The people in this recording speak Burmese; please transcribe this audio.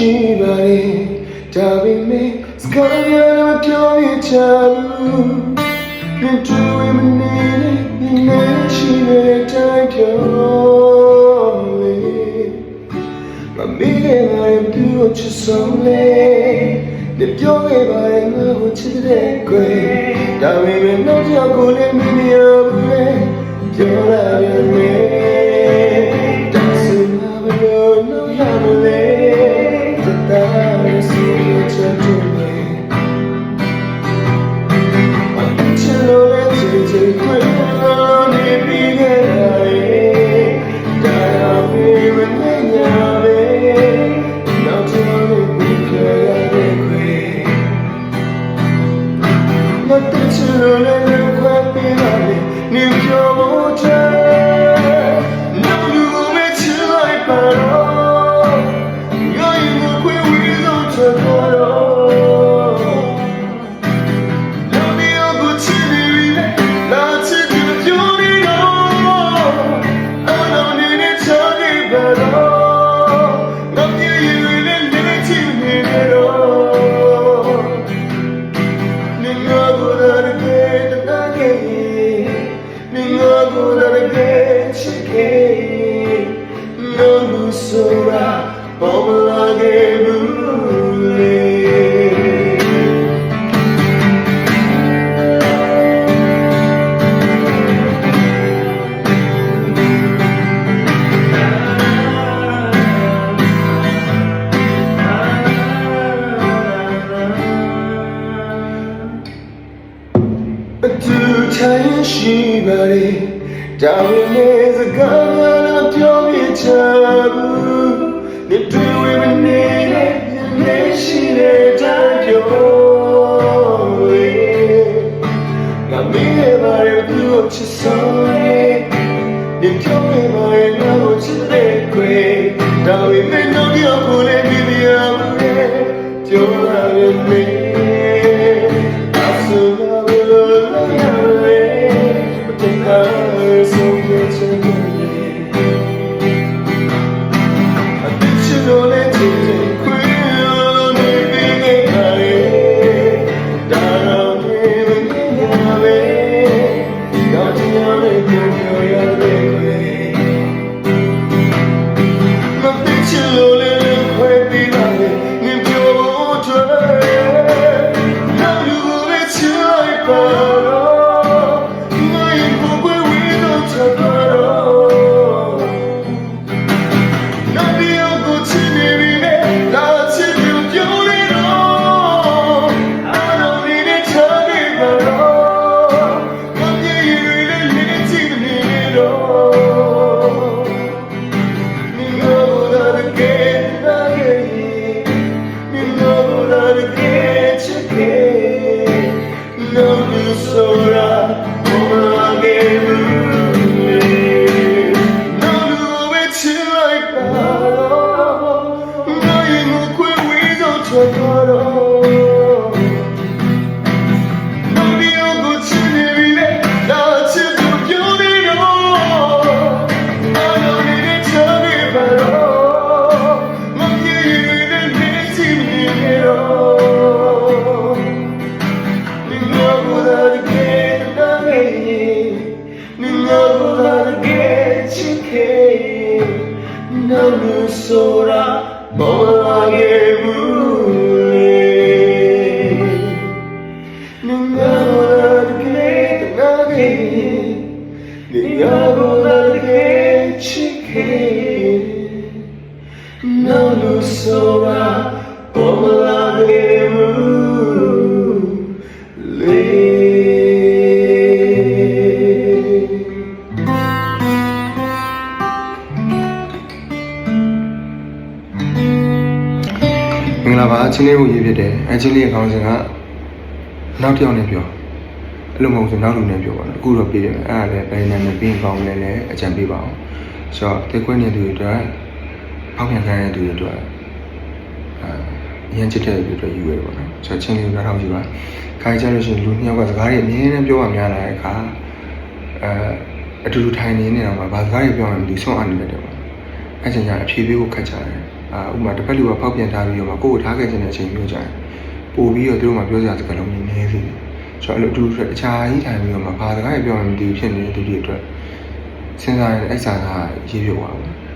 ရှိပါတယ်ဒါပေမဲ့စကားများတော့ပြောရချဘူးမြင်တွေ့မနေနဲ့နေရှိတဲ့တိုင်းပြောလေမမေးခဲ့ပါရင်သူ့ချစ်ဆုံးလေနေပြောခဲ့ပါရင်ငါ့ကိုချစ်တဲ့ကွယ်ဒါပေမဲ့နောက်တစ်ယောက်ကိုလည်းမမြင် to change she body down in his gun noche soñé y en que me va en la noche de que tal vez me no dio por el video yo la vez me 모하게 불리. 누가 보다르게 떠나게 네가 보다르게 지게 넌 웃어. င်္ဂလာပါချင်းလေးကိုရေးဖြစ်တယ်အဲချင်းလေးရဲ့ခေါင်းစဉ်ကနောက်တစ်ယောက်နဲ့ပြောအဲ့လိုမဟုတ်ဆိုနောက်လူနဲ့ပြောပါတော့အခုတော့ပြေးတယ်အဲ့ဒါလည်းဘယ်နာမည်ပြီးကောင်းလဲလဲအကြံပေးပါအောင်ဆိုတော့တက်ခွင့်နေသူတွေအတွက်ဖောက်ပြန်ခံရတဲ့သူတွေအတွက်အာရန်ချစ်တဲ့သူတွေအတွက်ယူရပါတော့ဆိုတော့ချင်းလေးကိုနားထောင်ကြည့်ပါခိုင်းကြလို့ရှိရင်လူနှစ်ယောက်ကစကားတွေအမြဲတမ်းပြောမှများလာတဲ့အခါအဲအတူတူထိုင်နေနေတော့မှဘာစကားတွေပြောမှမသိဆုံးအနေနဲ့တယ်ပေါ့အဲ့ချိန်ကျအဖြေပေးဖို့ခက်ကြတယ် အာဥပမာတစ်ဖက်လူကဖောက်ပြန်ထားပြီးတော့မှကိုယ့်ကိုထားခဲ့ခြင်းတဲ့အချိန်မျိုးကြရင်ပို့ပြီးတော့သူတို့မှပြောစရာစကားလုံးတွေနည်းစေတယ်ဆိုတော့အဲ့လိုအတူတူတခြားကြီးထိုင်ပြီးတော့မှဘာစကားတွေပြောမှမသိဘူးဖြစ်နေတဲ့သူတွေအတွက်စဉ်းစားရင်အဲ့စာကရေးပြသွားဘူး